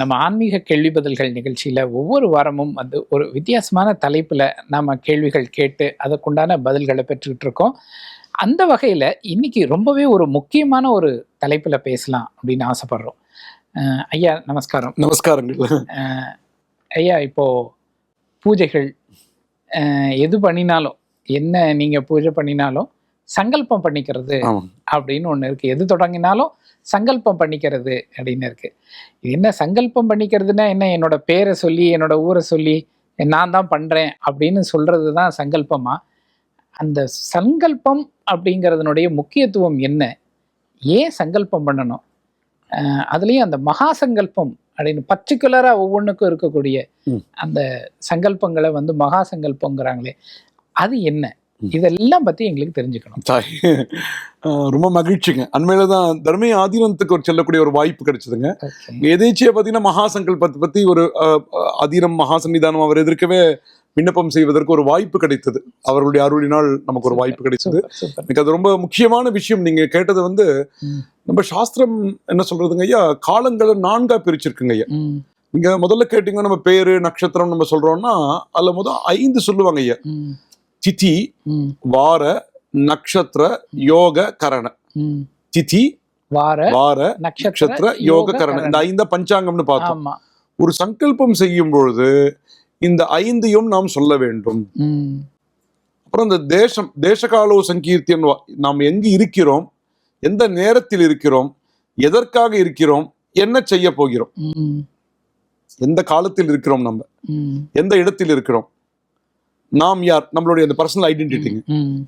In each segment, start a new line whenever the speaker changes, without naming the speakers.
நம்ம ஆன்மீக கேள்வி பதில்கள் நிகழ்ச்சியில் ஒவ்வொரு வாரமும் வந்து ஒரு வித்தியாசமான தலைப்பில் நம்ம கேள்விகள் கேட்டு அதற்குண்டான பதில்களை பெற்றுக்கிட்டு இருக்கோம். அந்த வகையில் இன்னைக்கு ரொம்பவே ஒரு முக்கியமான ஒரு தலைப்பில் பேசலாம் அப்படின்னு ஆசைப்படுறோம். ஐயா நமஸ்காரம்.
நமஸ்காரங்கள்
ஐயா இப்போ பூஜைகள் எது பண்ணினாலும் என்ன நீங்கள் பூஜை பண்ணினாலும் சங்கல்பம் பண்ணிக்கிறது அப்படின்னு ஒன்று இருக்குது எது தொடங்கினாலும் சங்கல்பம் பண்ணிக்கிறது அப்படின்னு இருக்கு. இது என்ன சங்கல்பம் பண்ணிக்கிறதுனா என்ன? என்னோட பேரை சொல்லி என்னோட ஊரை சொல்லி நான் தான் பண்ணுறேன் அப்படின்னு சொல்கிறது தான் சங்கல்பமா? அந்த சங்கல்பம் அப்படிங்கிறதுனுடைய முக்கியத்துவம் என்ன? ஏன் சங்கல்பம் பண்ணணும்? அதுலேயும் அந்த மகா சங்கல்பம் அப்படின்னு பர்டிகுலராக ஒவ்வொன்றுக்கும் இருக்கக்கூடிய. அந்த சங்கல்பங்களை வந்து மகா சங்கல்பங்கிறாங்களே அது என்ன. இதெல்லாம் பற்றி எங்களுக்கு தெரிஞ்சுக்கணும்.
ரொம்ப மகிழ்ச்சிங்க. அண்மையில தான் தர்மி ஆதீனத்துக்கு ஒரு செல்லக்கூடிய ஒரு வாய்ப்பு கிடைச்சதுங்க. எதேச்சியா பார்த்தீங்கன்னா மகாசங்கல்பத்தை பத்தி ஒரு அதீனம் மகாசன்னிதானம் அவர் எதிர்க்கவே விண்ணப்பம் செய்வதற்கு ஒரு வாய்ப்பு கிடைத்தது. அவர்களுடைய அருளினால் நமக்கு ஒரு வாய்ப்பு கிடைச்சது. எனக்கு அது ரொம்ப முக்கியமான விஷயம். நீங்க கேட்டது வந்து. நம்ம சாஸ்திரம் என்ன சொல்றதுங்க ஐயா? காலங்களை நான்கா பிரிச்சிருக்குங்க ஐயா. நீங்க முதல்ல கேட்டீங்கன்னா நம்ம பேரு நட்சத்திரம் நம்ம சொல்றோம்னா அதுல முதல் ஐந்து சொல்லுவாங்க ஐயா. திதி வார நக்ஷத்திர யோக கரண. திதி
வார
வார
நட்சத்திர
நட்சத்திர யோக கரண. இந்த ஐந்த பஞ்சாங்கம்னு பார்த்தோம். ஒரு சங்கல்பம் செய்யும் பொழுது இந்த ஐந்தையும் நாம் சொல்ல வேண்டும். அப்புறம் இந்த தேசம் தேசகாலோ சங்கீர்த்தியன் வா- நாம் எங்கு இருக்கிறோம்? எந்த நேரத்தில் இருக்கிறோம்? எதற்காக இருக்கிறோம்? என்ன செய்ய போகிறோம்? எந்த காலத்தில் இருக்கிறோம் நம்ம? எந்த இடத்தில் இருக்கிறோம்? நாம் யார்? நம்மளுடைய அந்த பர்சனல் ஐடென்டிட்டிங்க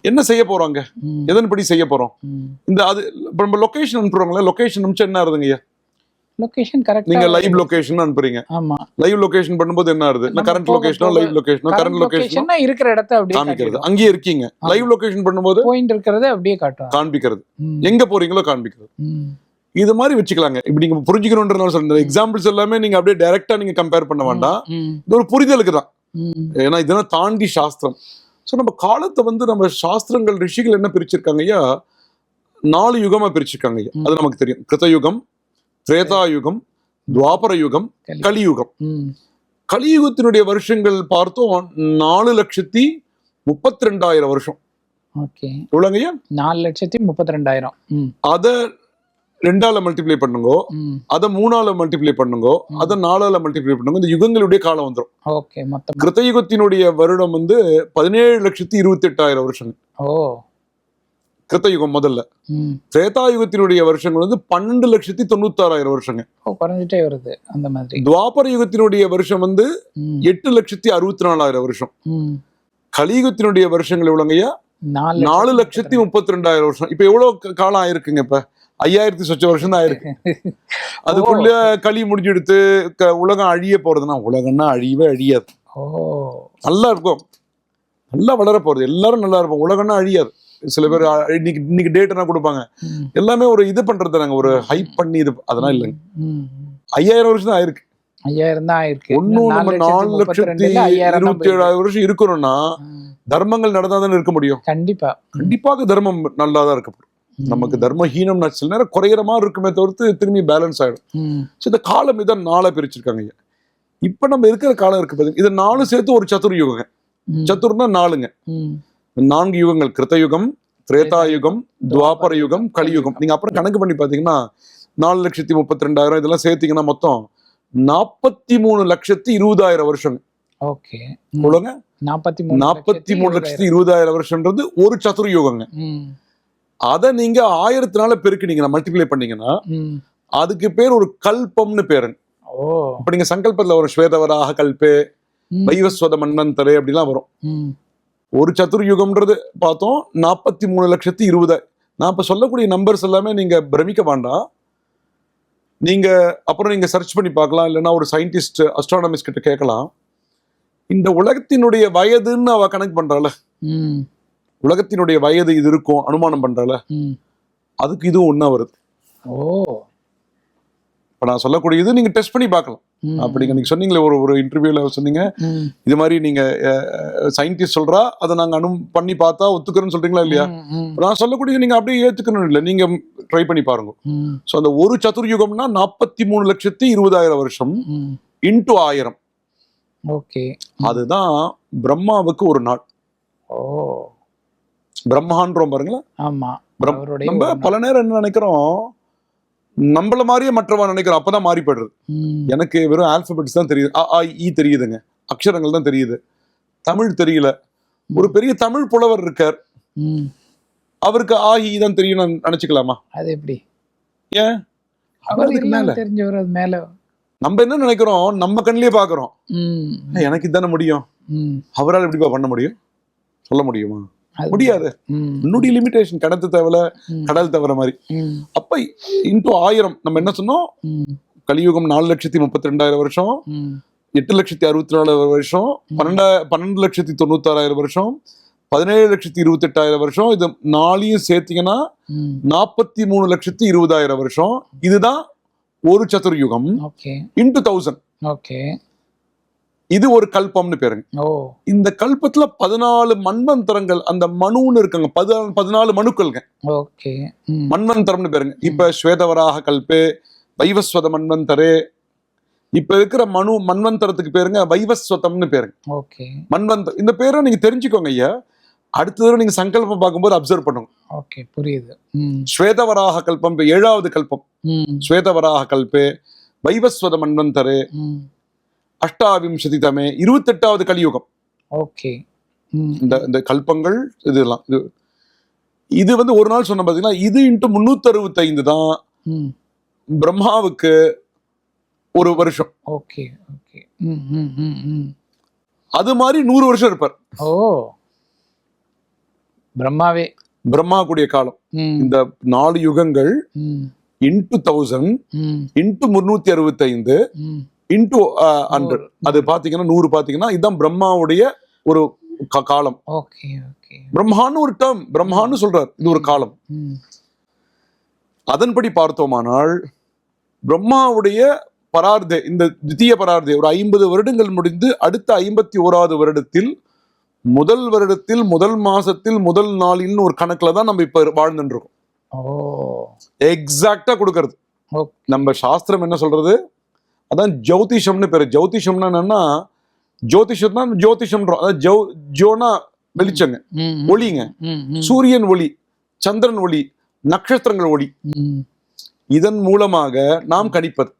என்ன செய்ய போறோங்க? எதன்படி செய்ய போறோம்? இந்த அது இப்ப நம்ம லொகேஷன் அனுப்புறோங்களா லொகேஷன் அனுப்பிச்சு என்ன ஆகுதுங்க
லொகேஷன் கரெக்ட்
நீங்க லைவ் லொகேஷன் அனுப்புறீங்க.
ஆமா.
லைவ் லொகேஷன் பண்ணும்போது என்ன ஆகுது?
நம்ம
கரண்ட் லொகேஷனோ லைவ் லொகேஷனோ கரண்ட் லொகேஷனோ
இருக்கிற இடத்த அப்படியே
காமிக்கிறது. அங்கேயே இருக்கீங்க. லைவ் லொகேஷன் பண்ணும்போது
பாயிண்ட் இருக்கிறத அப்படியே காட்டும்
காண்பிக்கிறது. எங்க போறீங்களோ காண்பிக்கிறது. இது மாதிரி வச்சுக்கலாங்க. இப்படி நீங்க புரிஞ்சுக்கணுன்றனால சொல்றேன். எக்ஸாம்பிள்ஸ் எல்லாமே நீங்க அப்படியே டைரக்டா நீங்க கம்பேர் பண்ண வேண்டாம். இது ஒரு புரிதலுக்கு தான். ஏன்னா இதெல்லாம் தாண்டி சாஸ்திரம். ஸோ நம்ம காலத்தை வந்து நம்ம சாஸ்திரங்கள் ரிஷிகள் என்ன பிரிச்சிருக்காங்க ஐயா? நாலு யுகமா பிரிச்சிருக்காங்க ஐயா. அது நமக்கு தெரியும். கிருதயுகம் திரேதா யுகம் துவாபர யுகம்
கலி.
கலியுகம். கலியுகத்தினுடைய வருஷங்கள் பார்த்தோம் நாலு லட்சத்தி முப்பத்தி ரெண்டாயிரம் வருஷம்.
ஓகே.
எவ்வளோங்கய்யா
நாலு லட்சத்தி முப்பத்தி ரெண்டாயிரம்
அதை ரெண்டால மல்டிப்ளை பண்ணுங்கோ அதை மூணால மல்டிப்ளை பண்ணுங்கோ அதை நாலால மல்டிப்ளை பண்ணுங்க இந்த யுகங்களுடைய காலம் வந்துடும்
ஓகே மொத்தம்.
கிருத்தயுகத்தினுடைய வருடம் வந்து பதினேழு லட்சத்தி இருபத்தி எட்டாயிரம் வருஷம்
ஓ.
கிருத்தயுகம் முதல்ல. திரேதாயுகத்தினுடைய வருஷங்கள் வந்து பன்னெண்டு லட்சத்தி தொண்ணூத்தாறாயிரம் வருஷங்க
குறைஞ்சிட்டே வருது அந்த மாதிரி.
துவாபர யுகத்தினுடைய வருஷம் வந்து எட்டு லட்சத்தி அறுபத்தி நாலாயிரம் வருஷம் கலியுகத்தினுடைய வருஷங்கள் எவ்வளோங்கய்யா?
நாலு
லட்சத்தி முப்பத்தி ரெண்டாயிரம் வருஷம். இப்ப எவ்வளவு காலம் ஆயிருக்குங்க இப்ப? ஐயாயிரத்தி சொச்ச வருஷம் தான் ஆயிருக்கு. அதுக்குள்ள களி முடிஞ்செடுத்து க- உலகம் அழிய போறதுன்னா உலகம்னா அழியவே அழியாது. நல்லா இருக்கும். நல்லா வளர போறது. எல்லாரும் நல்லா இருப்போம். உலகம்னா அழியாது. சில பேர் இன்னைக்கு இன்னைக்கு டேட் என்ன கொடுப்பாங்க? எல்லாமே ஒரு இது பண்றது நாங்க ஒரு ஹைப் பண்ணி இது அதெல்லாம் இல்லைங்க. ஐயாயிரம் வருஷம் தான் ஆயிருக்கு.
ஐயாயிரம் தான் ஆயிருக்கு.
ஒன்னும் நம்ம நாலு லட்சத்தி இருபத்தி ஏழாயிரம் வருஷம் இருக்கணும்னா தர்மங்கள் நடந்தா தானே இருக்க முடியும்.
கண்டிப்பா.
கண்டிப்பாக தர்மம் நல்லா தான் இருக்க போகும்
ம்.
நமக்கு தர்ம ஹீனம் சில நேரம் குறையிற மாதிரி இருக்குமே தவிர்த்து திரும்பி பேலன்ஸ் ஆயிடும். ஸோ இந்த காலம் இதை நாளா பிரிச்சிருக்காங்க ஐயா. இப்ப நம்ம இருக்கிற காலம் இருக்கு பாத்தீங்க இதை நாலு சேர்த்து ஒரு சதுர் யுகங்க. சதுர்னா நாலுங்க. நான்கு யுகங்கள் கிருத்தயுகம் திரேதாயுகம் துவாபர யுகம் கலியுகம். நீங்க அப்புறம் கணக்கு பண்ணி பாத்தீங்கன்னா நாலு லட்சத்தி முப்பத்தி ரெண்டாயிரம் இதெல்லாம் சேர்த்தீங்கன்னா மொத்தம் நாற்பத்தி மூணு லட்சத்தி இருபதாயிரம் வருஷம்
ஓகே. நாற்பத்தி மூணு
நாற்பத்தி மூணு லட்சத்தி இருபதாயிரம் வருஷம்ன்றது ஒரு சதுர் யுகங்க. அதை நீங்க ஆயிரத்தினால பெருக்கினீங்கன்னா மல்டிப்ளை பண்ணீங்கன்னா. அதுக்கு பேர் ஒரு கல்பம்னு பேருங்க
ஓ.
இப்ப நீங்க சங்கல்பத்துல வரும் ஸ்வேதவராக கல்பே. வைவஸ்வத மன்வந்தரே அப்படிலாம் வரும். ஒரு சதுர் யுகம்ன்றது பார்த்தோம் நாற்பத்தி மூணு லட்சத்தி இருபதாயிரம் நான் இப்ப சொல்லக்கூடிய நம்பர்ஸ் எல்லாமே நீங்க பிரமிக்க வேண்டாம். நீங்க அப்புறம் நீங்க சர்ச் பண்ணி பார்க்கலாம் இல்லைன்னா ஒரு சயின்டிஸ்ட் அஸ்ட்ரானமிஸ்ட் கிட்ட கேட்கலாம். இந்த உலகத்தினுடைய வயதுன்னு அவ கணக்கு பண்றாள்.
ம்.
உலகத்தினுடைய வயது இது இருக்கும் அனுமானம் பண்றல. அதுக்கு இதுவும் ஒண்ணா வருது.
ஓ.
இப்ப நான் சொல்லக்கூடியது நீங்க டெஸ்ட் பண்ணி பார்க்கலாம். அப்படிங்க நீங்க சொன்னீங்களே ஒரு ஒரு இன்டர்வியூல சொன்னீங்க. இது மாதிரி நீங்க சயின்டிஸ்ட் சொல்றா அதை நாங்க அனு பண்ணி பார்த்தா ஒத்துக்கிறோன்னு சொல்றீங்களா இல்லையா? நான் சொல்லக்கூடியது நீங்க அப்படியே ஏத்துக்கணும் இல்லை நீங்க ட்ரை பண்ணி பாருங்க. ஸோ அந்த ஒரு சதுர்யுகம்னா நாற்பத்தி மூணு லட்சத்தி இருபதாயிரம் வருஷம். இன்டு ஆயிரம்.
ஓகே.
அதுதான் பிரம்மாவுக்கு ஒரு நாள்.
ஓ.
பிரம்மான்றோம் பாருங்களேன்
ஆமா
நம்ம. பல நேரம் என்ன நினைக்கிறோம்? நம்மள மாதிரியே மற்றவன் நினைக்கிறோம். அப்பதான் மாறி போயிடுறது. எனக்கு வெறும் ஆல்பபெட்ஸ் தான் தெரியுது. அ, இ தெரியுதுங்க. அக்ஷரங்கள் தான் தெரியுது. தமிழ் தெரியல. ஒரு பெரிய தமிழ் புலவர் இருக்கார். அவருக்கு ஆ இ தான் தெரியும் நினைச்சுக்கலாமா?
அது எப்படி?
ஏன்?
தெரிஞ்சவர் அது மேல.
நம்ம என்ன நினைக்கிறோம்? நம்ம கண்ணிலே பாக்குறோம் எனக்கு இதானே முடியும். அவரால் எப்படிப்பா பண்ண முடியும்? சொல்ல முடியுமா? முடியாது. என்னுடைய லிமிடேஷன் கிணத்து தவிர கடல் தவிர மாதிரி. அப்ப இன்டூ ஆயிரம் நம்ம என்ன சொன்னோம்? கலியுகம் நாலு லட்சத்தி முப்பத்தி ரெண்டாயிரம் வருஷம். எட்டு லட்சத்தி அறுபத்தி நாலாயிரம் வருஷம் பன்னெண்டா பன்னெண்டு லட்சத்தி தொண்ணூத்தாறாயிரம் வருஷம் பதினேழு லட்சத்தி இருபத்தெட்டாயிரம் வருஷம் இது நாளையும் சேர்த்தீங்கன்னா. நாற்பத்தி மூணு லட்சத்தி இருபதாயிரம் வருஷம். இதுதான் ஒரு சதுர்யுகம். Into thousand
okay.
இது ஒரு கல்பம்னு பேருங்க. இந்த கல்பத்துல பதினாலு மன்வந்தரங்கள் அந்த மனுன்னு இருக்காங்க. பதினாலு பதினாலு மனுக்கள்ங்க. மன்வந்தரம்னு பேருங்க. இப்ப ஸ்வேதவராக கல்பே வைவஸ்வத மன்வந்தரே இப்ப இருக்கிற மனு மன்வந்தரத்துக்கு பேருங்க வைவஸ்வதம்னு பேருங்க.
ஓகே.
மன்வந்தர் இந்த பேரை நீங்க தெரிஞ்சுக்கோங்க ஐயா. அடுத்த தடவை நீங்க சங்கல்பம் பார்க்கும்போது அப்சர்வ் பண்ணுங்க.
ஓகே புரியுது.
ஸ்வேதவராக கல்பம் ஏழாவது கல்பம். ஸ்வேதவராக கல்பே வைவஸ்வத மன்வந்தரே. அஷ்டாவிம்சதி தமே இருபத்தெட்டாவது கலியுகம்.
ஓகே.
இந்த இந்த கல்பங்கள் இதெல்லாம் இது. இது வந்து ஒரு நாள் சொன்ன பாத்தீங்கன்னா இது இன்ட்டு முன்னூத்தி அறுபத்தைந்து தான். பிரம்மாவுக்கு ஒரு வருஷம்.
Okay okay.
அது மாதிரி நூறு வருஷம் இருப்பார்.
ஓ. பிரம்மாவே.
பிரம்மா கூடிய காலம் இந்த நாலு யுகங்கள் இன்ட்டு தௌசண்ட் இன்ட்டு முன்னூத்தி அறுபத்தைந்து
ம்.
இன்ட்டு ஹண்ட்ரட் அது பாத்தீங்கன்னா நூறு பாத்தீங்கன்னா இதுதான் பிரம்மாவுடைய ஒரு காலம்.
Okay okay.
பிரம்மான்னு ஒரு டேர்ம் பிரம்மான்னு சொல்றார். இது ஒரு காலம். அதன்படி பார்த்தோமானால் பிரம்மாவுடைய பரார்தே இந்த தித்திய பரார்தே ஒரு ஐம்பது வருடங்கள் முடிந்து அடுத்த ஐம்பத்தி ஓராவது வருடத்தில் முதல் வருடத்தில் முதல் மாசத்தில் முதல் நாளில்னு ஒரு கணக்குல தான் நம்ம இப்ப வாழ்ந்துட்டு இருக்கோம் எக்ஸாக்டா கொடுக்கறது. நம்ம சாஸ்திரம் என்ன சொல்றது? அதான் ஜோதிஷம்னு பேரு. ஜோதிஷம்னா என்னன்னா ஜோதிஷம்னா ஜோதிஷம்ன்றோம். அதாவது ஜோ ஜோனா வெளிச்சங்க. ஒளிங்க. சூரியன் ஒளி சந்திரன் ஒளி நட்சத்திரங்கள் ஒளி. இதன் மூலமாக நாம் கணிப்பது.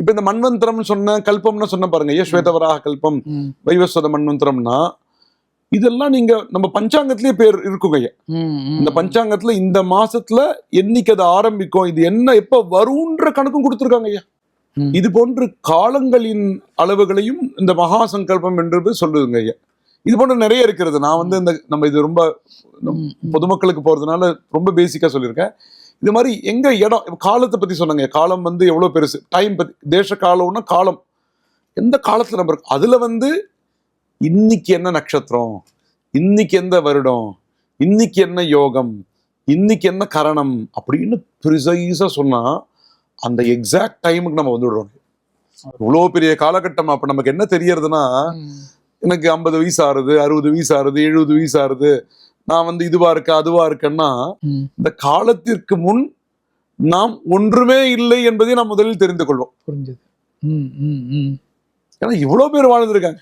இப்ப இந்த மன்வந்தரம் சொன்ன கல்பம்னு சொன்ன பாருங்க. ஏ ஸ்வேதவராக கல்பம் வைவஸ்வத மன்வந்தரம்னா இதெல்லாம் நீங்க நம்ம பஞ்சாங்கத்திலேயே பேர் இருக்குங்க ஐயா. இந்த பஞ்சாங்கத்துல இந்த மாசத்துல என்னைக்கு அது ஆரம்பிக்கும் இது என்ன எப்ப வரும்ன்ற கணக்கும் கொடுத்துருக்காங்க ஐயா. இது போன்று காலங்களின் அளவுகளையும் இந்த மகா சங்கல்பம் என்று சொல்லுதுங்க ஐயா. இது போன்ற நிறைய இருக்கிறது. நான் வந்து இந்த நம்ம இது ரொம்ப. பொதுமக்களுக்கு போறதுனால ரொம்ப பேசிக்கா சொல்லியிருக்கேன். இது மாதிரி எங்க இடம் காலத்தை பத்தி சொன்னாங்க காலம் வந்து எவ்வளவு பெருசு? டைம் பத்தி தேச காலம்னா காலம். எந்த காலத்துல நம்ம இருக்கோம்? அதுல வந்து இன்னைக்கு என்ன நட்சத்திரம்? இன்னைக்கு எந்த வருடம்? இன்னைக்கு என்ன யோகம்? இன்னைக்கு என்ன கரணம்? அப்படின்னு ப்ரிசைஸா சொன்னா அந்த எக்ஸாக்ட் டைமுக்கு நம்ம வந்துடுறோம். இவ்வளோ பெரிய காலகட்டம் அப்ப நமக்கு என்ன தெரியறதுன்னா. எனக்கு ஐம்பது வயசு ஆறுது அறுபது வயசு ஆறுது எழுபது வயசு ஆறுது. நான் வந்து இதுவா இருக்கேன் அதுவா இருக்கேன்னா. இந்த காலத்திற்கு முன் நாம் ஒன்றுமே இல்லை என்பதை நாம் முதலில் தெரிந்து கொள்வோம்.
புரிஞ்சுது.
ஏன்னா இவ்வளவு பேர் வாழ்ந்திருக்காங்க.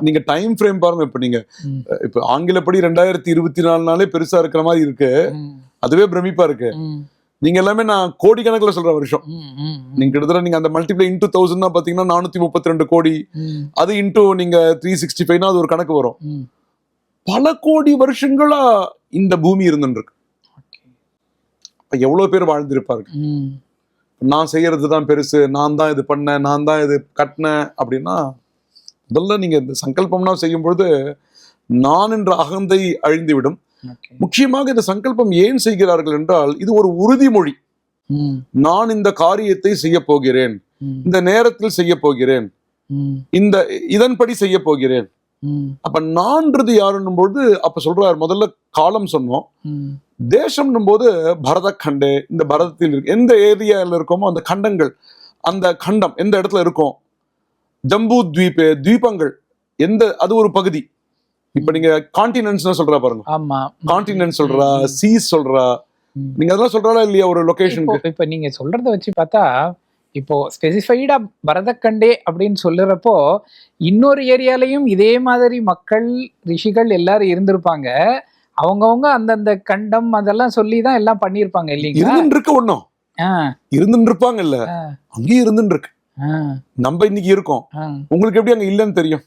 நீங்க- டைம் ஃப்ரேம் பாருங்க இப்ப நீங்க. இப்ப ஆங்கிலப்படி ரெண்டாயிரத்தி இருபத்தி நாலு நாளே பெருசா இருக்கிற மாதிரி இருக்கு. அதுவே பிரமிப்பா இருக்கு. நீங்க எல்லாமே நான் கோடிக்கணக்குல சொல்ற வருஷம். நீங்க கிட்டத்தட்ட நீங்க அந்த மல்டிப்ளை இன்டூ தௌசண்ட் பாத்தீங்கன்னா நானூத்தி முப்பத்தி ரெண்டு கோடி அது இன்டூ நீங்க த்ரீ சிக்ஸ்டி ஃபைவ்னா அது ஒரு கணக்கு வரும். பல கோடி வருஷங்களா இந்த பூமி இருந்துருக்கு எவ்வளவு பேர் வாழ்ந்திருப்பாரு நான் செய்யறது தான் பெருசு நான் தான் இது பண்ணேன் நான் தான் இது கட்டினேன் அப்படின்னா முதல்ல நீங்க இந்த சங்கல்பம்னா செய்யும் பொழுது நான் என்ற அகந்தை அழிந்துவிடும்.
ஓகே.
முக்கியமாக இந்த சங்கல்பம் ஏன் செய்கிறார்கள் என்றால் இது ஒரு உறுதிமொழி. நான் இந்த காரியத்தை செய்ய போகிறேன். இந்த நேரத்தில் செய்ய போகிறேன். இந்த இதன்படி செய்ய போகிறேன். அப்ப நான்றது யாருன்னும் போது அப்ப சொல்றாரு முதல்ல காலம் சொன்னோம். தேசம்னும் போது பரதக்கண்டு இந்த பரதத்தில் இருக்கு. எந்த ஏரியால இருக்கோமோ அந்த கண்டங்கள் அந்த கண்டம் எந்த இடத்துல இருக்கும் ஜம்பு தீபே தீபங்கள் எந்த அது ஒரு பகுதி. இப்ப நீங்க கான்டினென்ட்ஸ் சொல்றா பாருங்க.
ஆமா.
கான்டினென்ட் சொல்றா சீஸ் சொல்றா. நீங்க அதெல்லாம் சொல்றாளா இல்லையா ஒரு லொகேஷனுக்கு
இப்ப நீங்க சொல்றத வச்சு பார்த்தா இப்போ ஸ்பெசிஃபைடா பரதக்கண்டே அப்படின்னு சொல்லுறப்போ இன்னொரு ஏரியாலையும் இதே மாதிரி மக்கள் ரிஷிகள் எல்லாரும் இருந்திருப்பாங்க. அவங்கவங்க அந்தந்த கண்டம் அதெல்லாம் சொல்லி தான் எல்லாம் பண்ணியிருப்பாங்க இல்லைங்களா?
ஒண்ணும்.
ஆ,
இருந்துட்டு இருப்பாங்க இல்ல
ஆ,
அங்கேயும் இருந்துட்டு இருக்கு நம்ம இன்னைக்கு இருக்கோம். உங்களுக்கு எப்படி அங்க இல்லைன்னு தெரியும்?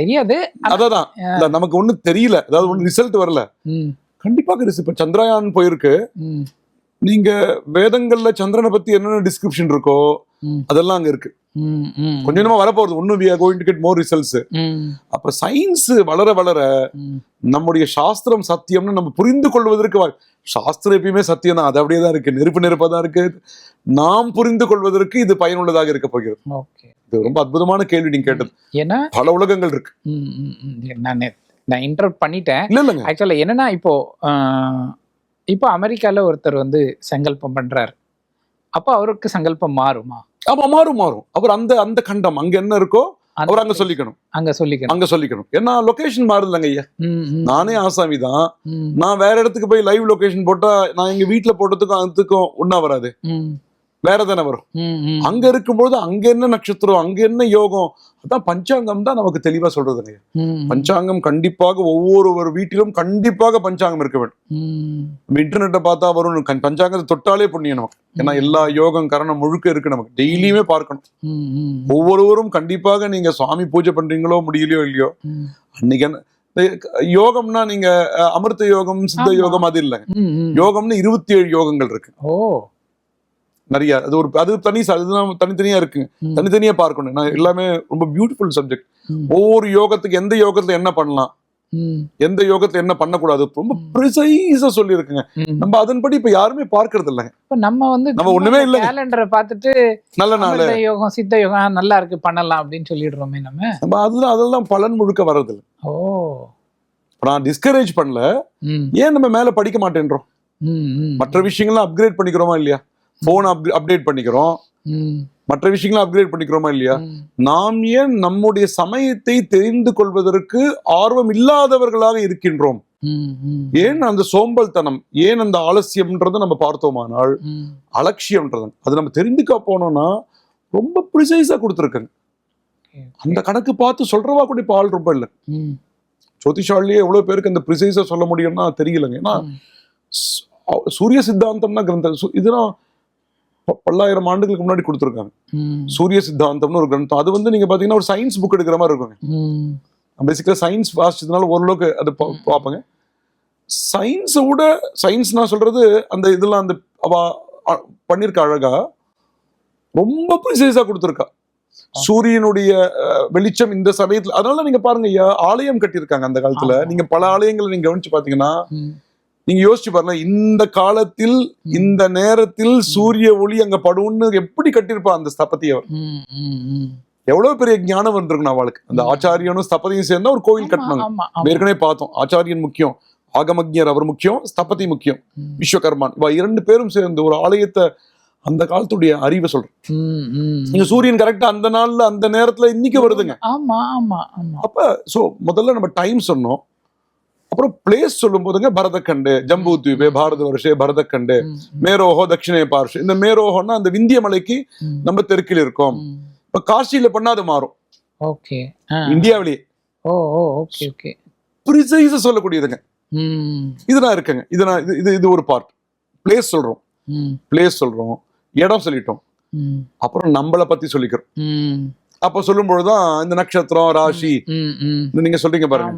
தெரியாது.
அதான் இல்ல நமக்கு ஒண்ணும் தெரியல. அதாவது ஒண்ணு ரிசல்ட் வரல. கண்டிப்பாக இப்ப சந்திரயான் போயிருக்கு. நீங்க வேதங்கள்ல சந்திரனை பத்தி என்னென்ன டிஸ்கிரிப்ஷன் இருக்கோ அதெல்லாம் அங்க இருக்கு. கொஞ்ச நேரமா வரப்போகுது இன்னும் we are going to get more results.
ம்,
அப்ப சயின்ஸ் வளர வளர. நம்முடைய சாஸ்திரம் சத்தியம்னு நம்ம புரிந்து கொள்வதற்கு வா- சாஸ்திரம் எப்பயுமே சத்தியம் தான் அது அப்படியே தான் இருக்கு. நெருப்பு நெருப்பா தான் இருக்கு. நாம் புரிந்து கொள்வதற்கு இது பயனுள்ளதாக இருக்க போகிறது.
ஓகே.
இது ரொம்ப அற்புதமான கேள்வி நீங்க கேட்டது.
ஏன்னா?
பல உலகங்கள் இருக்கு.
நான் நான் இன்டர்ப்ட் பண்ணிட்டேன்.
இல்ல இல்லங்க.
ஆக்சுவலாக என்னன்னா இப்போ இப்போ அமெரிக்கால ஒருத்தர் வந்து சங்கல்பம் பண்றாரு. அப்போ அவருக்கு சங்கல்பம் மாறுமா?
ஆமா மாறும் மாறும். அவர் அந்த அந்த கண்டம் அங்க என்ன இருக்கோ அவர் அங்க சொல்லிக்கணும்.
அங்க சொல்லிக்கணும்.
அங்க சொல்லிக்கணும். ஏன்னா லொகேஷன் மாறுதுலங்க ஐயா. நானே ஆசாமி தான். நான் வேற இடத்துக்கு போய் லைவ் லொகேஷன் போட்டா நான் எங்க வீட்ல போட்டதுக்கும் அதுக்கும் ஒண்ணா வராது. வேற தானே வரும். அங்க இருக்கும்போது அங்க என்ன நட்சத்திரம் அங்க என்ன யோகம்? அதான் பஞ்சாங்கம் தான் நமக்கு தெளிவா சொல்றதுங்க
ம்,
பஞ்சாங்கம் கண்டிப்பாக ஒவ்வொரு வீட்டிலும் கண்டிப்பாக பஞ்சாங்கம் இருக்க வேண்டும். இன்டர்நெட்டை பார்த்தா வரும். பஞ்சாங்கத்தை தொட்டாலே புண்ணியம் நமக்கு. ஏன்னா எல்லா யோகம் கரணம் முழுக்க இருக்கு நமக்கு. டெய்லியுமே பார்க்கணும். ஒவ்வொருவரும் கண்டிப்பாக நீங்க சுவாமி பூஜை பண்றீங்களோ முடியலையோ இல்லையோ அன்னைக்கு யோகம்னா நீங்க அமிர்த யோகம் சித்த. யோகம் அது இல்லைங்க. யோகம்னு இருபத்தி ஏழு யோகங்கள் இருக்கு.
ஓ.
நிறைய. அது ஒரு அது தனி அதுதான் தனித்தனியா இருக்குங்க
ம்,
தனித்தனியா பார்க்கணும். நான் எல்லாமே ரொம்ப பியூட்டிஃபுல் சப்ஜெக்ட் ஒவ்வொரு யோகத்துக்கு எந்த யோகத்துல என்ன பண்ணலாம்? எந்த யோகத்துல என்ன பண்ணக்கூடாது? ரொம்ப. ப்ரிசைஸா சொல்லியிருக்குங்க.
ம்.
நம்ம அதன்படி இப்ப யாருமே பார்க்கறது இல்லைங்க
இப்ப நம்ம வந்து
நம்ம ஒண்ணுமே இல்லைங்க.
கேலண்டரை பார்த்துட்டு
நல்ல நாள்.
யோகம் சித்த யோகம் நல்லா இருக்கு பண்ணலாம் அப்படின்னு சொல்லிடுறோமே நம்ம.
நம்ம அதுதான் அதெல்லாம் பலன் முழுக்க வர்றது இல்லை
ஓ
நான் டிஸ்கரேஜ் பண்ணல. ஏன் நம்ம மேல படிக்க மாட்டேன்றோம்? மற்ற விஷயங்கள்லாம் அப்கிரேட் பண்ணிக்கிறோமா இல்லையா? போன் அப்டேட் பண்ணிக்கிறோம். மற்ற விஷயங்களும் அப்கிரேட் பண்ணிக்கிறோமா இல்லையா. நாம் ஏன் நம்முடைய சமயத்தை தெரிந்து கொள்வதற்கு ஆர்வம் இல்லாதவர்களாக இருக்கின்றோம்? ஏன் அந்த சோம்பல்தனம் ஏன் அந்த ஆலசியம்ன்றதை நம்ம பார்த்தோமானால். அலட்சியம்ன்றது அது நம்ம தெரிந்துக்க போனோம்னா ரொம்ப ப்ரிசைஸா கொடுத்துருக்குங்க.
Okay,
அந்த கணக்கு பார்த்து சொல்றவா கூட இப்போ ஆள் ரொம்ப இல்லை. ஜோதிஷாலியே எவ்வளவு பேருக்கு அந்த ப்ரிசைஸா சொல்ல முடியும்னா தெரியலங்க. ஏன்னா சூரிய சித்தாந்தம்னா கிரந்தம் சு- இதெல்லாம் பல்லாயிரம் ஆண்டுகளுக்கு முன்னாடி கொடுத்துருக்காங்க. சூரிய சித்தாந்தம்னு ஒரு கிரந்தம். அது வந்து நீங்க பாத்தீங்கன்னா ஒரு சயின்ஸ் புக் எடுக்கிற மாதிரி இருக்குங்க. பேசிக்கலா சயின்ஸ் வாசிச்சதுனால ஓரளவுக்கு அது பார்ப்பேங்க. சயின்ஸை விட சயின்ஸ் நான் சொல்றது அந்த இதெல்லாம் அந்த அவ பண்ணிருக்க அழகா ரொம்ப ப்ரிசைஸா கொடுத்துருக்கா. சூரியனுடைய வெளிச்சம் இந்த சமயத்துல அதனால நீங்க பாருங்க ஐயா ஆலயம் கட்டியிருக்காங்க அந்த காலத்துல. நீங்க பல ஆலயங்களை நீங்க கவனிச்சு பாத்தீங்கன்னா நீங்க யோசிச்சு பாருங்க இந்த காலத்தில் இந்த நேரத்தில் சூரிய ஒளி அங்க படும்னு எப்படி கட்டியிருப்பா அந்த ஸ்தபதி அவர். எவ்வளவு பெரிய ஞானம் வந்திருக்கணும் அவளுக்கு. அந்த. ஆச்சாரியனும் ஸ்தபதியும் சேர்ந்தா ஒரு கோவில் கட்டினாங்க. ஏற்கனவே பார்த்தோம் ஆச்சாரியன் முக்கியம் ஆகமக்ஞர் அவர் முக்கியம் ஸ்தபதி முக்கியம் விஸ்வகர்மான். இவ இரண்டு பேரும் சேர்ந்து ஒரு ஆலயத்தை அந்த காலத்துடைய அறிவை சொல்றேன். நீங்க சூரியன் கரெக்டா அந்த நாள்ல அந்த நேரத்துல இன்னைக்கு வருதுங்க.
ஆமா ஆமா ஆமா.
அப்ப சோ முதல்ல நம்ம டைம் சொன்னோம். அப்புறம் பிளேஸ் சொல்லும் போதுங்க பரதக்கண்டு ஜம்பு தீபே பாரத வருஷே பரதக்கண்டு
ம்,
மேரோஹோ தட்சிணே பார்ஷ். இந்த மேரோஹோன்னா அந்த விந்திய மலைக்கு நம்ம தெற்கில் இருக்கோம். இப்ப காசியில பண்ணா அது மாறும்.
ஓகே.
இந்தியாவிலேயே.
Oh okay okay.
ப்ரிசைஸா சொல்லக்கூடியதுங்க. இதெல்லாம் இருக்குங்க. இது நான் இது இது இது ஒரு பார்ட் பிளேஸ் சொல்றோம். பிளேஸ் சொல்றோம். இடம் சொல்லிட்டோம். அப்புறம் நம்மளை பத்தி சொல்லிக்கிறோம். அப்ப சொல்லும் பொழுதுதான் இந்த நட்சத்திரம் ராசி. நீங்க சொல்றீங்க பாருங்க.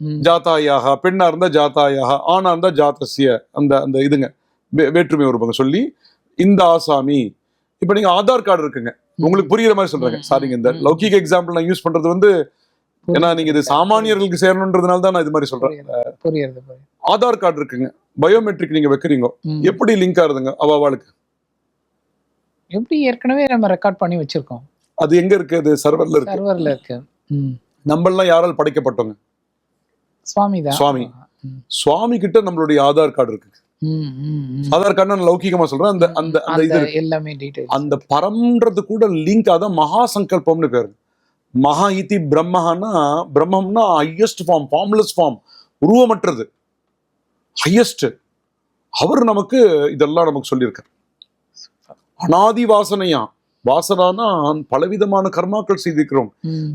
ம்,
ஜாத்தாயாக பெண்ணா இருந்தா ஜாத்தாயாக ஆணா இருந்தா ஜாதஸ்ய அந்த அந்த இதுங்க. வேற்றுமை உருவங்க சொல்லி இந்த ஆசாமி இப்ப நீங்க ஆதார் கார்டு இருக்குங்க. உங்களுக்கு புரியுற மாதிரி சொல்றேங்க. சாரிங்க இந்த. லௌகிக எக்ஸாம்பிள் நான் யூஸ் பண்றது வந்து ஏன்னா நீங்க இது சாமானியர்களுக்கு சேரணுன்றதுனால தான் நான் இது மாதிரி சொல்றேன். ஆதார் கார்டு இருக்குங்க. பயோமெட்ரிக் நீங்க வைக்கிறீங்க. எப்படி லிங்க் ஆகுதுங்க? அவ அவளுக்கு.
எப்படி ஏற்கனவே நம்ம ரெக்கார்ட் பண்ணி வச்சிருக்கோம்.
அது எங்க இருக்கு? அது சர்வர்ல இருக்கு.
சர்வர்ல இருக்கு.
நம்மளாம் யாரால் படைக்கப்பட்டவங்க?
சுவாமி தான்.
சுவாமி. சுவாமி கிட்ட நம்மளுடைய ஆதார் கார்டு இருக்கு. ஆதார் கார்டு நான் லௌகிகமா சொல்றேன். அந்த அந்த அந்த இது.
எல்லாமே டீடைல்
அந்த பரம்ன்றது கூட லிங்க் அதான் மகா சங்கல்பம்னு பேரு. மகா இதி பிரம்மஹான்னா பிரம்மம்னா ஹையஸ்ட் ஃபார்ம் ஃபார்ம்லெஸ் ஃபார்ம் உருவமற்றது. ஹையஸ்ட் அவர் நமக்கு இதெல்லாம் நமக்கு சொல்லியிருக்கார். அனாதி வாசனையா? வாசனானா பலவிதமான கர்மாக்கள் செய்திருக்கிறோம்.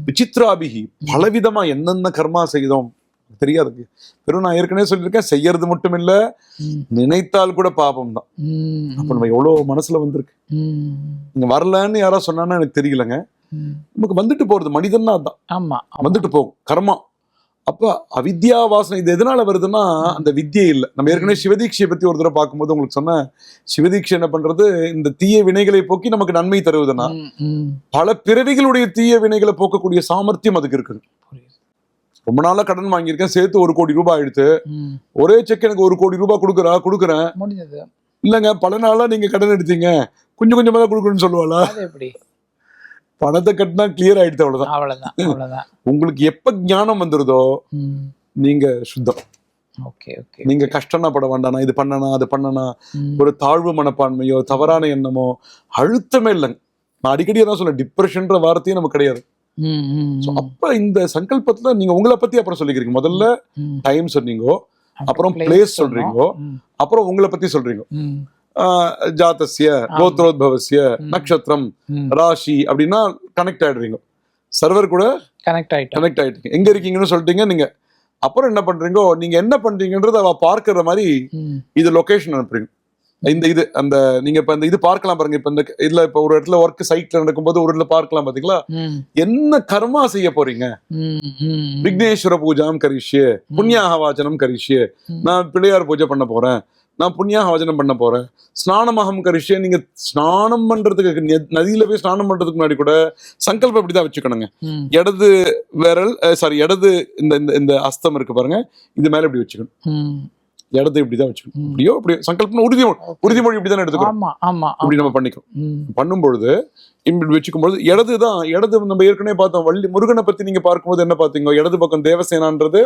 விசித்ராபிகி பலவிதமா என்னென்ன கர்மா செய்தோம்? தெரியாது. வெறும் நான் ஏற்கனவே சொல்லியிருக்கேன் செய்யறது மட்டும் இல்ல நினைத்தால் கூட பாபம் தான். அப்ப நம்ம எவ்வளவு மனசுல வந்திருக்கு? நீங்க வரலன்னு யாரோ சொன்னான்னு எனக்கு தெரியலங்க. நமக்கு வந்துட்டு போறது மனிதன் தான்.
ஆமா.
வந்துட்டு போகும். கர்மா. அப்ப அவித்யா வாசனை இது எதனால வருதுன்னா அந்த வித்யை இல்லை. நம்ம ஏற்கனவே சிவதீட்சையை பத்தி ஒரு தடவை பார்க்கும்போது உங்களுக்கு சொன்ன சிவதீட்சை என்ன பண்றது? இந்த தீய வினைகளை போக்கி நமக்கு நன்மை தருவதுன்னா. பல பிறவிகளுடைய தீய வினைகளை போக்கக்கூடிய சாமர்த்தியம் அதுக்கு இருக்குது. ரொம்ப நாளா கடன் வாங்கியிருக்கேன் சேர்த்து ஒரு கோடி ரூபாய்
ம்.
ஒரே செக் எனக்கு ஒரு கோடி ரூபாய் கொடுக்குறா கொடுக்குறேன். இல்லைங்க பல நாளா நீங்க கடன் எடுத்தீங்க கொஞ்சம் கொஞ்சமா தான் கொடுக்கணும்னு சொல்லுவாளா? பணத்தை கட்டினா கிளியர் ஆயிடுது அவ்வளவுதான்
அவ்வளவுதான் அவ்வளவுதான்
உங்களுக்கு எப்ப ஞானம் வந்துருதோ. நீங்க சுத்தம்
ஓகே ஓகே
நீங்க கஷ்டம்னா பட வேண்டாம் நான் இது பண்ணனா அது பண்ணனா. ஒரு தாழ்வு மனப்பான்மையோ தவறான எண்ணமோ அழுத்தமே இல்லைங்க நான் அடிக்கடி தான் சொல்ல டிப்ரெஷன்ற வார்த்தையும் நமக்கு கிடையாது. அப்ப இந்த சங்கல்பத்துல நீங்க உங்களை பத்தி அப்புறம் சொல்லிக்கிறீங்க முதல்ல. டைம் சொன்னீங்க அப்புறம்
சொன்னோம்.
சொல்றீங்க. அப்புறம் உங்களை பத்தி சொல்றீங்க கோத்ரோத்பவஸ்ய
ம்.
நட்சத்திரம். ராசி அப்படின்னா கனெக்ட் ஆயிடுறீங்க. சர்வர் கூட
கனெக்ட் ஆயிட்டோம்.
கனெக்ட் ஆயிட்டீங்க. எங்க இருக்கீங்கன்னு சொல்லிட்டீங்க நீங்க. அப்புறம் என்ன பண்றீங்க நீங்க என்ன பண்றீங்கன்றத அவ பார்க்கிற மாதிரி இது லொகேஷன் அனுப்புறீங்க. இந்த இது அந்த நீங்க இப்ப இந்த இது பார்க்கலாம் பாருங்க. இப்ப இந்த இதுல இப்ப ஒரு இடத்துல ஒர்க் சைட்ல நடக்கும்போது ஒரு இடத்துல பார்க்கலாம் பாத்தீங்களா? என்ன கர்மா செய்ய போறீங்க. விக்னேஸ்வர பூஜாம் கரிஷ்யே புண்ணியாக வாச்சனம் கரிஷ்யே. நான் பிள்ளையார் பூஜை பண்ண போறேன். நான் புண்ணியாக வாச்சனம் பண்ண போறேன். ஸ்நானமகம் கரிஷ்யே நீங்க ஸ்நானம் பண்றதுக்கு நெ- நதியில போய் ஸ்நானம் பண்றதுக்கு முன்னாடி கூட சங்கல்பம் இப்படிதான் வச்சுக்கணுங்க.
ம்,
இடது விரல் சாரி இடது இந்த இந்த இந்த அஸ்தம் இருக்கு பாருங்க. இது மேல இப்படி வச்சுக்கணும்.
ம்.
இடது இப்படிதான் வச்சுக்கணும். இப்படியோ இப்படி சங்கல்பம் உறுதிமொழி. உறுதிமொழி இப்படிதான் எடுத்துக்கணும்
ஆமா ஆமா
இப்படி நம்ம பண்ணிக்கிறோம். பண்ணும்பொழுது இப்படி வச்சுக்கும்போது இடது தான் இடது நம்ம ஏற்கனவே பார்த்தோம். வள்ளி முருகனை பத்தி நீங்க பார்க்கும்போது என்ன பாத்தீங்க இடது பக்கம் தேவசேனான்றது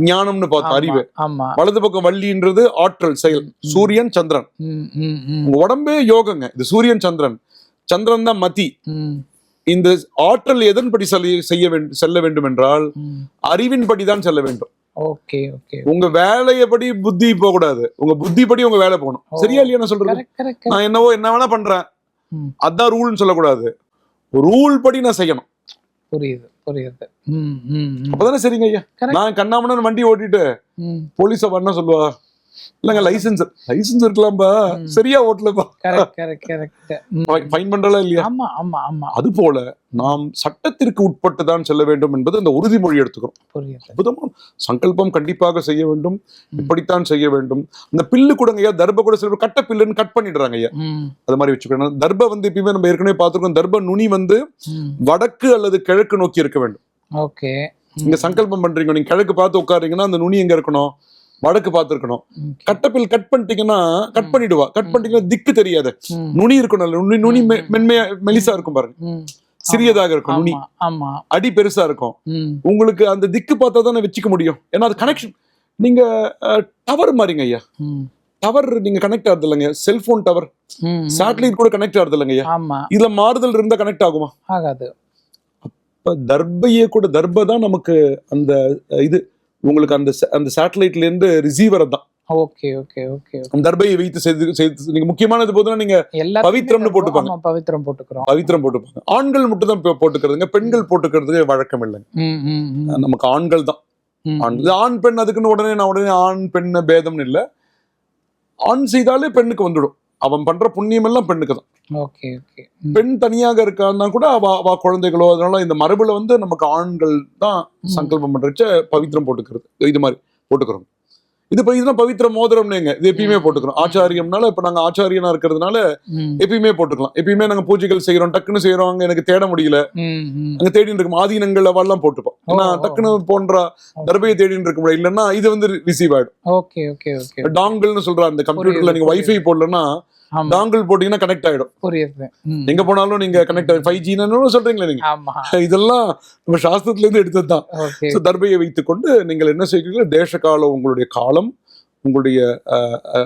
ஞானம்னு பார்த்தோம் அறிவு. வலது பக்கம் வள்ளின்றது ஆற்றல் செயல். சூரியன் சந்திரன். உங்க உடம்பே யோகங்க. இது சூரியன் சந்திரன். சந்திரன் தான் மதி. இந்த ஆற்றல் எதன்படி செல்ல- செய்ய வேண்டும் செல்ல வேண்டும் என்றால். அறிவின்படி தான் செல்ல வேண்டும்.
ஓகே ஓகே
உங்க வேலையபடி புத்தி போக கூடாது உங்க புத்திப்படி உங்க வேலை போகணும். சரியா இல்லையா நான் சொல்றது? நான் என்னவோ என்ன வேணா பண்றேன். அதான் ரூல்னு சொல்லக்கூடாது. ரூல் படி நான் செய்யணும்.
புரியுது புரியுது.
அப்பதானே சரிங்க ஐயா. நான் கண்ணாமண்ணன் வண்டி ஓட்டிட்டு போலீஸ பண்ண சொல்லுவா? இல்லங்க லைசென்ஸ் லைசென்ஸ் இருக்கலாம்பா. சரியா ஓட்டலப்பா. ஃபைன் பண்றலாம் இல்லையா?
ஆமா ஆமா ஆமா.
அது போல நாம் சட்டத்திற்கு உட்பட்டு தான் செல்ல வேண்டும் என்பது அந்த உறுதிமொழி எடுத்துக்கிறோம். அற்புதமா சங்கல்பம் கண்டிப்பாக செய்ய வேண்டும். இப்படித்தான் செய்ய வேண்டும். இந்த பில்லு கூடங்க ஐயா தர்ப கூட சில கட்ட பில்லுன்னு கட் பண்ணிடுறாங்க ஐயா. அது மாதிரி வச்சுக்கணும் தர்ப வந்து எப்பயுமே நம்ம ஏற்கனவே பார்த்திருக்கோம். தர்ப நுனி வந்து. வடக்கு அல்லது கிழக்கு நோக்கி இருக்க வேண்டும்.
ஓகே.
நீங்க சங்கல்பம் பண்றீங்க. நீங்க கிழக்கு பார்த்து உட்காருங்கன்னா அந்த நுனி எங்க இருக்கணும்? வடக்கு பார்த்து இருக்கணும்
ஓகே.
கட்டப்பில் கட் பண்ணிட்டீங்கன்னா கட். பண்ணிடுவா. கட். பண்ணிட்டீங்கன்னா திக்கு தெரியாது. நுனி இருக்கணும் நுனி நுனி. மென்மையா மெலிசா இருக்கும் பாருங்க. சிறியதாக இருக்கும் நுனி. அடி பெருசா இருக்கும். உங்களுக்கு அந்த திக்கு பார்த்தா தானே வச்சுக்க முடியும். ஏன்னா அது கனெக்ஷன் நீங்க டவர் மாதிரிங்க ஐயா. டவர் நீங்க கனெக்ட் ஆகுது இல்லைங்க. Cellphone tower. சேட்டலைட் கூட கனெக்ட் ஆகுது இல்லைங்க இதுல மாறுதல் இருந்தா கனெக்ட் ஆகுமா?
ஆகாது.
இப்ப தர்பையே கூட தர்ப தான் நமக்கு அந்த இது உங்களுக்கு அந்த அந்த சேட்டலைட்ல இருந்து ரிசீவர் தான்
ஓகே ஓகே ஓகே
தர்பையை வைத்து செய்து செய்து நீங்க முக்கியமானது போதுன்னா நீங்க பவித்திரம்னு. போட்டுப்பாங்க.
பவித்திரம் போட்டுக்கிறோம்.
பவித்திரம் போட்டுப்பாங்க. ஆண்கள் மட்டும் தான் போட்டுக்கிறதுங்க. பெண்கள் போட்டுக்கிறதுக்கு வழக்கம் இல்லைங்க. நமக்கு ஆண்கள் தான். ஆண் பெண் அதுக்குன்னு உடனே நான் உடனே ஆண் பெண் பேதம்னு இல்ல. ஆண் செய்தாலே பெண்ணுக்கு வந்துடும். அவன் பண்ற புண்ணியம் எல்லாம் பெண்ணுக்கு தான். பெண் தனியாக இருக்கான்னா கூட அவ அவ குழந்தைகளோ அதனால இந்த மரபுல வந்து நமக்கு ஆண்கள் தான். சங்கல்பம் பண்றச்ச பவித்திரம் போட்டுக்கிறது. இது மாதிரி போட்டுக்கிறோம். இது இப்போ இதுதான் பவித்திர மோதிரம்னுங்க. இது எப்பயுமே. போட்டுக்கிறோம். ஆச்சாரியம்னால இப்ப நாங்க ஆச்சாரியனா இருக்கிறதுனால எப்பயுமே போட்டுக்கலாம். எப்பயுமே நாங்க பூஜைகள் செய்யறோம் டக்குன்னு செய்யறோம் அங்க எனக்கு தேட முடியல. அங்க தேடின்னு இருக்கும். ஆதீனங்கள் அவெல்லாம் போட்டுப்போம். ஏன்னா டக்குன்னு போன்ற தர்பையை தேடின்னு இருக்க முடியாது இல்லைன்னா இது வந்து ரிசீவ் ஆயிடும்.
Okay okay okay.
டாங்கிள்னு சொல்ற அந்த கம்ப்யூட்டர்ல நீங்க வைஃபை போடலன்னா டாங்கிள் போட்டீங்கன்னா கனெக்ட் ஆயிடும்.
புரியுது.
எங்க போனாலும் நீங்க கனெக்ட் ஆகும் ஃபைவ் ஜின்னு சொல்றீங்களா நீங்க. இதெல்லாம் நம்ம சாஸ்திரத்துல இருந்து எடுத்தது தான் So, தர்பையை வைத்துக்கொண்டு நீங்கள் என்ன செய்கிறீர்கள் தேச காலம் உங்களுடைய காலம் உங்களுடைய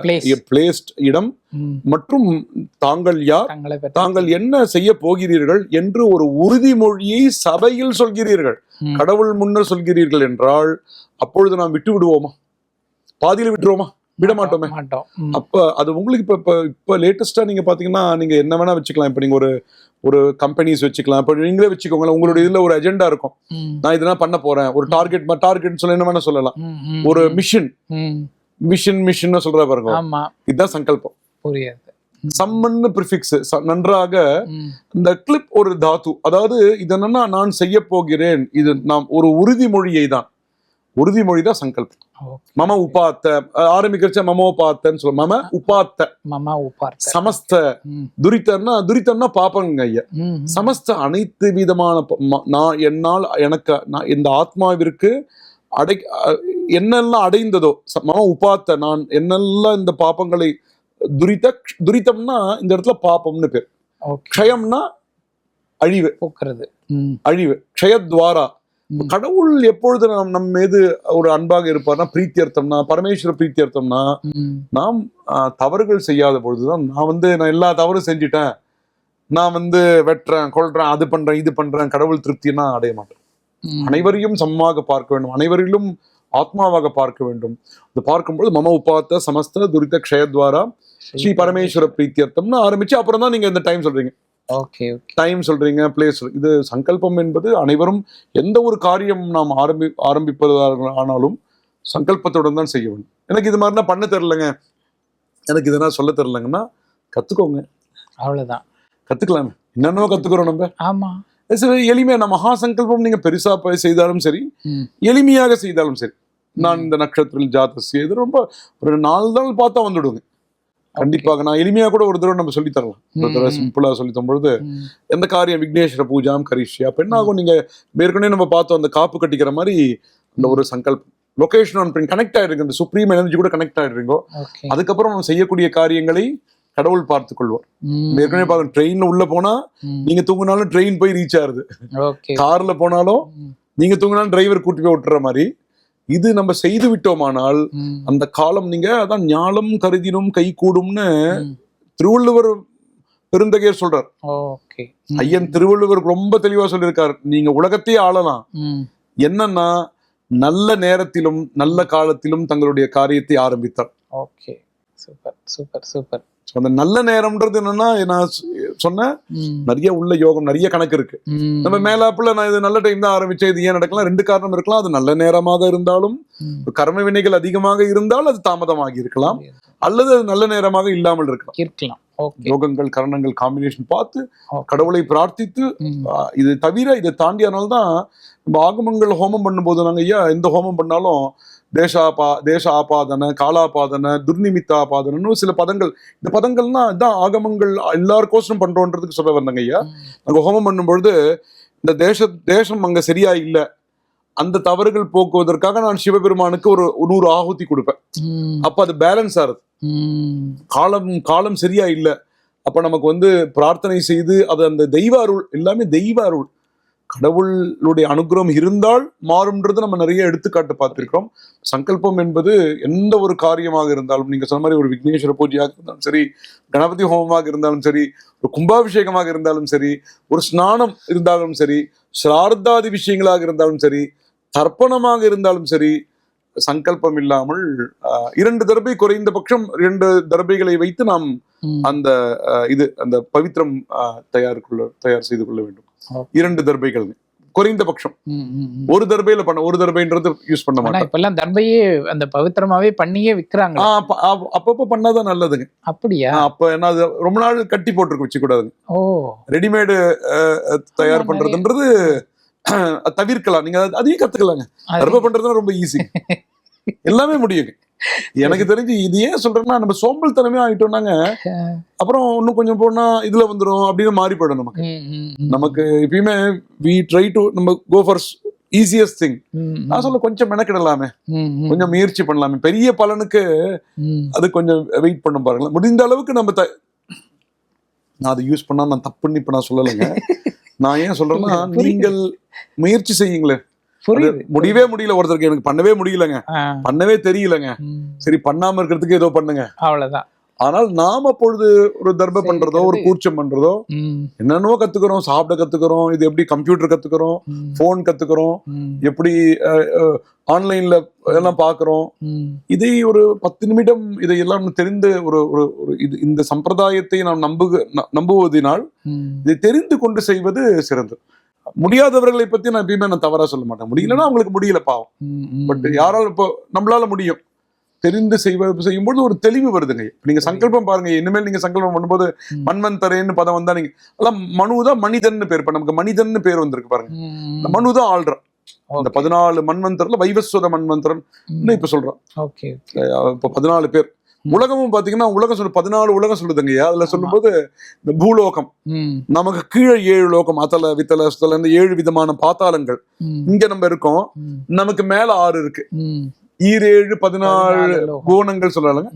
பிளேஸ்
பிளேஸ்ட் இடம் மற்றும் தாங்கள் யார்?
தங்களை
என்ன செய்ய போகிறீர்கள் என்று ஒரு உறுதிமொழியை சபையில் சொல்கிறீர்கள். கடவுள் முன்னர் சொல்கிறீர்கள் என்றால் அப்பொழுது நாம் விட்டு விடுவோமா பாதியில விட்டுருவோமா? விட மாட்டோமே
மாட்டோம்.
அப்ப அது உங்களுக்கு இப்ப இப்ப இப்ப லேட்டஸ்டா நீங்க பாத்தீங்கன்னா நீங்க என்ன வேணா வச்சுக்கலாம். இப்ப நீங்க ஒரு ஒரு கம்பெனிஸ் வச்சுக்கலாம். இப்ப நீங்களே வச்சுக்கோங்களேன் உங்களுடைய இதுல ஒரு அஜெண்டா இருக்கும். நான் இதெல்லாம் பண்ண போறேன். ஒரு டார்கெட் டார்கெட் சொல்ல என்ன வேணா சொல்லலாம். ஒரு. மிஷன். மிஷன் மிஷன் சொல்ற பாருங்க. இதுதான் சங்கல்பம்.
புரியுது.
சம்மன்னு ப்ரிஃபிக்ஸ் நன்றாக. இந்த கிளிப் ஒரு தாத்து. அதாவது இது என்னன்னா நான் செய்ய போகிறேன். இது நாம் ஒரு உறுதிமொழியை தான் உறுதிமொழி தான் சங்கல்பம். மம உபாத்த ஆரம்பிக்கிறச்ச மமோ உபாத்தன்னு சொல்ல மம உபாத்த.
மமா உப்பார்த்த
சமஸ்த. துரித்தம்னா துரித்தம்னா பாப்பங்க ஐயா. சமஸ்த அனைத்து விதமான நான் என்னால் எனக்கு நான் இந்த ஆத்மாவிற்கு அடை என்னெல்லாம் அடைந்ததோ மம உபாத்த நான் என்னெல்லாம் இந்த பாப்பங்களை துரித துரிதம்னா இந்த இடத்துல பாப்பம்னு பேர். க்ஷயம்னா அழிவு.
பூக்கிறது.
அழிவு. க்ஷயத்வாரா. கடவுள் எப்பொழுது நம் நம் மீது ஒரு அன்பாக இருப்பார்னா பிரீத்தியர்த்தம்னா பரமேஸ்வர பிரீத்தியர்த்தம்னா. நாம் தவறுகள் செய்யாத பொழுதுதான் நான் வந்து நான் எல்லா தவறும் செஞ்சிட்டேன். நான் வந்து வெட்டுறேன் கொள்றேன் அது பண்றேன் இது பண்றேன் கடவுள் திருப்தினா அடைய மாட்டேன். அனைவரையும் சமமாக பார்க்க வேண்டும். அனைவரிலும் ஆத்மாவாக பார்க்க வேண்டும். அது பார்க்கும்போது மம உபாத்த சமஸ்த துரித க்ஷயத்வாரா ஸ்ரீ பரமேஸ்வர பிரீத்தியர்த்தம்னு ஆரம்பிச்சு அப்புறம் தான் நீங்க இந்த டைம் சொல்றீங்க.
ஓகே
டைம் சொல்றீங்க பிளேஸ் இது சங்கல்பம் என்பது அனைவரும் எந்த ஒரு காரியம் நாம் ஆரம்பி ஆரம்பிப்பதாக ஆனாலும் சங்கல்பத்துடன் தான் செய்ய வேண்டும். எனக்கு இது மாதிரிலாம் பண்ண தெரிலங்க எனக்கு இதெல்லாம் சொல்ல தெரிலங்கன்னா கத்துக்கோங்க.
அவ்வளவுதான்.
கத்துக்கலாமே. என்னென்னவோ கத்துக்கிறோம் நம்ம.
ஆமா.
அது சரி, எளிமையா நம்ம மகா சங்கல்பம் நீங்க பெருசா செய்தாலும் சரி. எளிமையாக செய்தாலும் சரி. நான் இந்த நட்சத்திரத்தில் ஜாதசி இது ரொம்ப ஒரு நாலு நாள் பார்த்தா வந்துடுங்க கண்டிப்பாக நான் எளிமையா கூட ஒரு தடவை நம்ம சொல்லி தரலாம். ஒரு தடவை. சிம்பிளா சொல்லி தரும் பொழுது
ம்.
எந்த காரியம் விக்னேஸ்வர பூஜாம் கரிஷ்யா அப்ப என்ன ஆகும் நீங்க ஏற்கனவே நம்ம பார்த்தோம் அந்த காப்பு கட்டிக்கிற மாதிரி அந்த ஒரு சங்கல்பம். லொகேஷன் ஆன் கனெக்ட் ஆயிருக்கு. இந்த சுப்ரீம் எனர்ஜி கூட கனெக்ட் ஆயிடுறீங்க. அதுக்கப்புறம் நம்ம செய்யக்கூடிய காரியங்களை கடவுள் பார்த்து கொள்வார்.
ம்.
ஏற்கனவே பார்க்கணும் ட்ரெயின்ல உள்ள போனா. நீங்க தூங்கினாலும் ட்ரெயின் போய் ரீச் ஆகுது. கார்ல போனாலும். நீங்க தூங்கினாலும் டிரைவர் கூட்டி போய் விட்டுற மாதிரி இது நம்ம செய்து விட்டோமானால். அந்த காலம் நீங்க அதான் ஞாலம் கருதினும் கை கூடும்னு. திருவள்ளுவர் பெருந்தகையர் சொல்றார். ஐயன் திருவள்ளுவர் ரொம்ப தெளிவா சொல்லியிருக்கார் நீங்க உலகத்தையே ஆளலாம். என்னன்னா நல்ல நேரத்திலும் நல்ல காலத்திலும் தங்களுடைய காரியத்தை ஆரம்பித்தார்
ஓகே சூப்பர் சூப்பர் சூப்பர்
அந்த நல்ல நேரம்ன்றது என்னன்னா நான் சொன்னேன். நிறைய உள்ள யோகம் நிறைய கணக்கு இருக்கு. நம்ம மேலாப்புல நான் இது நல்ல டைம் தான் ஆரம்பிச்சேன். இது ஏன் நடக்கலாம் ரெண்டு காரணம் இருக்கலாம். அது நல்ல நேரமாக இருந்தாலும். கர்ம வினைகள் அதிகமாக இருந்தால் அது தாமதமாகி இருக்கலாம். அல்லது அது நல்ல நேரமாக இல்லாமல் இருக்கலாம்.
இருக்கலாம்.
யோகங்கள் கரணங்கள் காம்பினேஷன் பார்த்து. கடவுளை பிரார்த்தித்து இது தவிர இதை தாண்டியனால்தான் நம்ம ஆகமங்கள் ஹோமம் பண்ணும்போது நாங்க ஐயா எந்த ஹோமம் பண்ணாலும் தேசாபா தேச ஆபாதன காலாபாதன துர்நிமித்தாபாதனன்னு சில பதங்கள். இந்த பதங்கள்னா இதான் ஆகமங்கள் எல்லாருக்கோசரம் பண்றோன்றதுக்கு சொல்ல வந்தாங்க ஐயா.
ம்.
நாங்க ஹோமம் பண்ணும்பொழுது இந்த தேச தேசம் அங்க சரியா இல்ல. அந்த தவறுகள் போக்குவதற்காக நான் சிவபெருமானுக்கு ஒரு நூறு ஆகுதி கொடுப்பேன். அப்ப அது பேலன்ஸ் ஆகுது
ம்.
காலம் காலம் சரியா இல்ல. அப்ப நமக்கு வந்து பிரார்த்தனை செய்து அது அந்த தெய்வ அருள் எல்லாமே தெய்வ அருள் கடவுளுடைய அனுகிரகம் இருந்தால் மாறும்ன்றது நம்ம நிறைய எடுத்துக்காட்டு பார்த்திருக்கிறோம் சங்கல்பம் என்பது எந்த ஒரு காரியமாக இருந்தாலும் நீங்க சொன்ன மாதிரி ஒரு விக்னேஸ்வர பூஜையாக இருந்தாலும் சரி கணபதி ஹோமமாக இருந்தாலும் சரி ஒரு கும்பாபிஷேகமாக இருந்தாலும் சரி ஒரு ஸ்நானம் இருந்தாலும் சரி சிரார்த்தாதி விஷயங்களாக இருந்தாலும் சரி தர்ப்பணமாக இருந்தாலும் சரி சங்கல்பம் இல்லாமல் ஆஹ், இரண்டு தடவை குறைந்தபட்சம் இரண்டு தடவைகளை வைத்து நாம். அந்த இது அந்த பவித்திரம் தயார் கொள்ள தயார் செய்து கொள்ள வேண்டும். இரண்டு தர்பைகள். குறைந்தபட்சம்.
ம். ம். ம்.
ஒரு தர்பையில பண்ண ஒரு தர்பைன்றது யூஸ் பண்ண மாட்டோம்.
இப்பெல்லாம் தர்பையே அந்த பவித்திரமாவே பண்ணியே
அப்ப- அப்பப்ப பண்ணாதான் நல்லதுங்க.
அப்படியா?
அப்ப என்ன அது ரொம்ப நாள் கட்டி போட்டிருக்க வச்சு கூடாதுங்க.
ஓ.
ரெடிமேடு தயார் பண்றதுன்றது தவிர்க்கலாம். நீங்க அது- அதையும் கத்துக்கலாங்க. தர்பை பண்றதுனா ரொம்ப ஈஸி எல்லாமே முடியுங்க. எனக்கு தெரிஞ்சு இது ஏன் சொல்றேன்னா நம்ம சோம்பல் தனமே ஆயிட்டோம்னாங்க. அப்புறம் இன்னும் கொஞ்சம் போனா இதுல வந்துரும் அப்படின்னு மாறி போயிடும் நமக்கு. நமக்கு எப்பயுமே வி ட்ரை டு நம்ம கோ ஃபார் ஈஸியஸ்ட் திங் நான் சொல்ல கொஞ்சம் மெனக்கிடலாமே. கொஞ்சம் முயற்சி பண்ணலாமே. பெரிய பலனுக்கு. அது கொஞ்சம் வெயிட் பண்ண பாருங்களேன். முடிந்த அளவுக்கு நம்ம நான் அதை யூஸ் பண்ணா நான் தப்புன்னு இப்ப நான் சொல்லலைங்க. நான் ஏன் சொல்றேன்னா. நீங்கள் முயற்சி செய்யுங்களேன். முடியவே முடியல ஒருத்தருக்கு. எனக்கு பண்ணவே முடியலங்க. பண்ணவே தெரியலங்க. சரி பண்ணாம இருக்கிறதுக்கு ஏதோ பண்ணுங்க.
அவ்வளவுதான்.
ஆனால் நாம அப்பொழுது ஒரு தர்ப பண்றதோ ஒரு. கூச்சம் பண்றதோ என்னென்னவோ கத்துக்கிறோம். சாப்பிட கத்துக்கிறோம். இது எப்படி கம்ப்யூட்டர் கத்துக்கிறோம்? போன் கத்துக்கிறோம். எப்படி ஆன்லைன்ல எல்லாம் பாக்குறோம். இதை ஒரு பத்து நிமிடம் இதையெல்லாம் தெரிந்து ஒரு ஒரு ஒரு இது இந்த சம்பிரதாயத்தை நாம் நம்புக ந- நம்புவதினால். இதை தெரிந்து கொண்டு செய்வது சிறந்தது. முடியாதவர்களை பத்தி நான் எப்பயுமே நான் தவறா சொல்ல மாட்டேன். முடியலன்னா அவங்களுக்கு முடியல பாவம். பட் யாரால இப்போ நம்மளால முடியும். தெரிந்து செய்வது செய்யும்போது ஒரு தெளிவு வருதுங்க. நீங்க சங்கல்பம் பாருங்க. இனிமேல் நீங்க சங்கல்பம் பண்ணும்போது
ம்.
மன்வந்தரேன்னு பதம் வந்தா நீங்க எல்லாம் மனு தான் மனிதன் பேர். இப்ப நமக்கு மனிதன் பேர் வந்திருக்கு பாருங்க.
ம்,
இந்த மனு தான் ஆள்றான்
ஓகே.
பதினாலு மன்வந்தர்ல வைவஸ்வத மன்வந்தரன்
ம்,
இப்ப சொல்றான் இப்ப பதினாலு பேர். உலகமும் பாத்தீங்கன்னா உலகம் சொல்லு பதினாலு உலகம் சொல்லுதுங்கய்யா அதுல சொல்லும்போது இந்த பூலோகம் நமக்கு கீழே ஏழு லோகம் அத்தல வித்தல சுத்தல இந்த ஏழு விதமான பாத்தாளங்கள் இங்க நம்ம இருக்கோம். நமக்கு மேல ஆறு இருக்கு. ஈரேழு பதினாலு. குணங்கள் சொல்லலாங்க.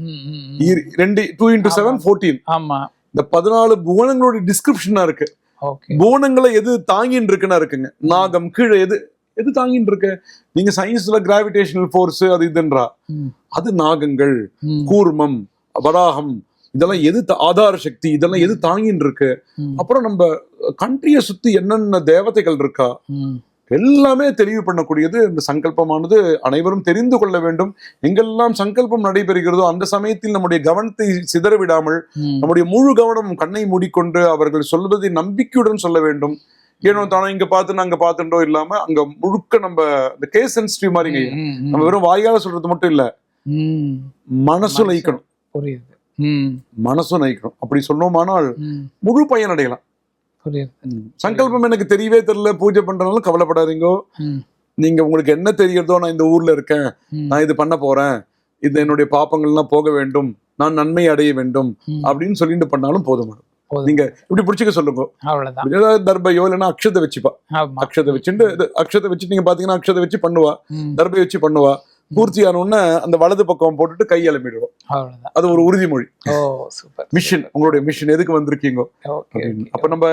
ரெண்டு டூ இன்டூ செவன். ஃபோர்டீன்
ஆமா.
இந்த பதினாலு புவனங்களோட டிஸ்கிரிப்ஷனா இருக்கு. புவனங்களை எது தாங்கின்னு இருக்குன்னா இருக்குங்க. நாகம் கீழே எது? எது தாங்கின்னு இருக்கு? நீங்க சயின்ஸ்ல கிராவிடேஷனல் ஃபோர்ஸ் அது இதுன்றா? அது நாகங்கள் கூர்மம் வராகம் இதெல்லாம் எது ஆதார சக்தி இதெல்லாம் எது தாங்கின்னு இருக்கு? அப்புறம் நம்ம கண்ட்ரியை சுத்தி என்னென்ன தேவதைகள் இருக்கா. எல்லாமே தெளிவு பண்ணக்கூடியது இந்த சங்கல்பமானது. அனைவரும் தெரிந்து கொள்ள வேண்டும். எங்கெல்லாம் சங்கல்பம் நடைபெறுகிறதோ அந்த சமயத்தில் நம்முடைய கவனத்தை சிதறவிடாமல். நம்முடைய முழு கவனம் கண்ணை மூடிக்கொண்டு அவர்கள் சொல்வதை நம்பிக்கையுடன் சொல்ல வேண்டும். ஏனோ தானோ இங்க பார்த்து நாங்க பார்த்துட்டோ இல்லாம அங்க முழுக்க நம்ம இந்த கேஸ் சென்சிட்டிவ் மாதிரிங்க நம்ம வெறும் வாயால சொல்றது மட்டும் இல்ல.
ம்.
மனசு. நயிக்கணும்
புரியுது. ம்,
மனசு நயிக்கணும் அப்படி சொன்னோமானால். முழு பயன் அடையலாம். சங்கல்பம் எனக்கு தெரியவே தெரியல பூஜை பண்றதுனால கவலைப்படாதீங்க.
ம்,
நீங்க உங்களுக்கு என்ன தெரியறதோ நான் இந்த ஊர்ல இருக்கேன். நான் இது பண்ண போறேன். இது என்னுடைய பாப்பங்கள்லாம் போக வேண்டும். நான் நன்மை அடைய வேண்டும். அப்படின்னு சொல்லிட்டு பண்ணாலும் போதும்
போதும்.
நீங்க இப்படி பிடிச்சிக்க சொல்லுங்க.
அவ்வளவுதான்.
தர்பையோ இல்லைன்னா அக்ஷதை வச்சுப்பா அக்ஷதை வச்சுட்டு இது அக்ஷதை வச்சு நீங்க பாத்தீங்கன்னா அக்ஷதை வச்சு பண்ணுவா. தர்பை வச்சு பண்ணுவா. பூர்த்தி ஆனோடனே அந்த வலது பக்கம் போட்டுட்டு கை அலம்பிடுவோம் அது ஒரு உறுதிமொழி. மிஷன் உங்களுடைய மிஷன். எதுக்கு வந்திருக்கீங்க. அப்ப நம்ம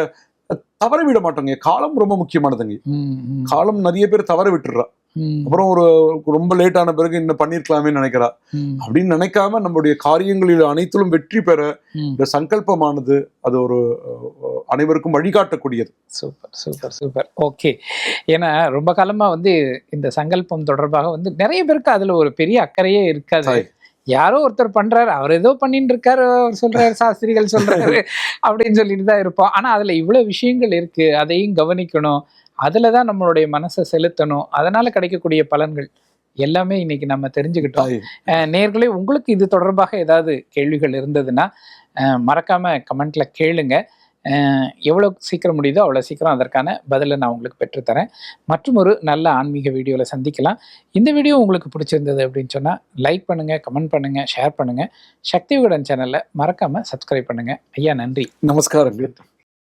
தவற விட மாட்டோங்க. காலம் ரொம்ப முக்கியமானதுங்க. காலம் நிறைய பேர் தவற விட்டுறா அப்புறம் ஒரு ரொம்ப லேட் ஆன பிறகு இன்னும் பண்ணிருக்கலாமே நினைக்கிறா. அப்படின்னு நினைக்காம நம்முடைய காரியங்களில் அனைத்திலும் வெற்றி பெற. இந்த சங்கல்பமானது அது ஒரு அனைவருக்கும் வழிகாட்டக்கூடியது.
Super super super. ஓகே. ஏன்னா ரொம்ப காலமா வந்து இந்த சங்கல்பம் தொடர்பாக வந்து நிறைய பேருக்கு அதுல ஒரு பெரிய அக்கறையே இருக்காது. யாரோ ஒருத்தர் பண்றாரு அவர் ஏதோ பண்ணிட்டு இருக்காரு அவர் சொல்றாரு சாஸ்திரிகள் சொல்றாரு அப்படின்னு சொல்லிட்டு தான் இருப்போம். ஆனா அதுல இவ்வளவு விஷயங்கள் இருக்கு அதையும் கவனிக்கணும். அதுல தான் நம்மளுடைய மனசை செலுத்தணும். அதனால கிடைக்கக்கூடிய பலன்கள் எல்லாமே இன்னைக்கு நம்ம தெரிஞ்சுக்கிட்டோம். நேர்களே உங்களுக்கு இது தொடர்பாக ஏதாவது கேள்விகள் இருந்ததுன்னா மறக்காம கமெண்ட்ல கேளுங்க. அஹ் எவ்வளவு சீக்கிரம் முடியுதோ அவ்வளோ சீக்கிரம் அதற்கான பதிலை நான் உங்களுக்கு பெற்றுத்தரேன். மற்றும் ஒரு நல்ல ஆன்மீக வீடியோவில் சந்திக்கலாம். இந்த வீடியோ உங்களுக்கு பிடிச்சிருந்தது அப்படின்னு சொன்னால் லைக் பண்ணுங்க கமெண்ட் பண்ணுங்க ஷேர் பண்ணுங்க. சக்தி விகடன் சேனலை மறக்காம சப்ஸ்கிரைப் பண்ணுங்க. ஐயா நன்றி.
நமஸ்காரங்கள்